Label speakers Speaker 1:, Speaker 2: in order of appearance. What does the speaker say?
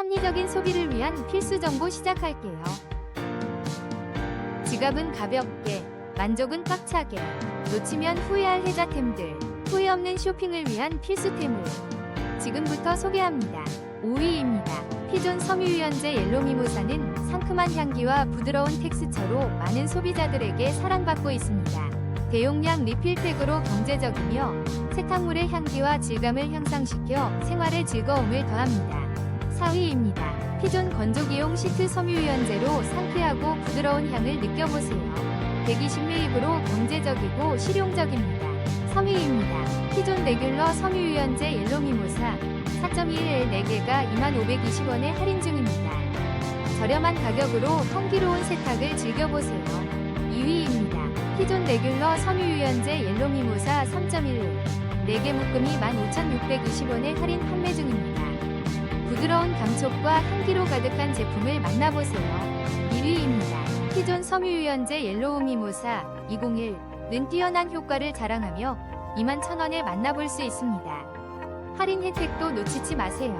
Speaker 1: 합리적인 소비를 위한 필수 정보 시작할게요. 지갑은 가볍게, 만족은 꽉차게, 놓치면 후회할 혜자템들, 후회 없는 쇼핑을 위한 필수템을 지금부터 소개합니다. 5위입니다. 피존 섬유유연제 옐로미모사는 상큼한 향기와 부드러운 텍스처로 많은 소비자들에게 사랑받고 있습니다. 대용량 리필팩으로 경제적이며 세탁물의 향기와 질감을 향상시켜 생활의 즐거움을 더합니다. 4위입니다. 피존 건조기용 시트 섬유유연제로 상쾌하고 부드러운 향을 느껴보세요. 120ml로 경제적이고 실용적입니다. 3위입니다. 피존 레귤러 섬유유연제 옐로미모사 4.1L 4개가 2520원에 할인 중입니다. 저렴한 가격으로 향기로운 세탁을 즐겨보세요. 2위입니다. 피존 레귤러 섬유유연제 옐로미모사 3.1 4개 묶음이 15,620원에 할인 판매 중입니다. 부드러운 감촉과 향기로 가득한 제품을 만나보세요. 1위입니다. 피존 섬유유연제 옐로우 미모사 201는 뛰어난 효과를 자랑하며 21,000원에 만나볼 수 있습니다. 할인 혜택도 놓치지 마세요.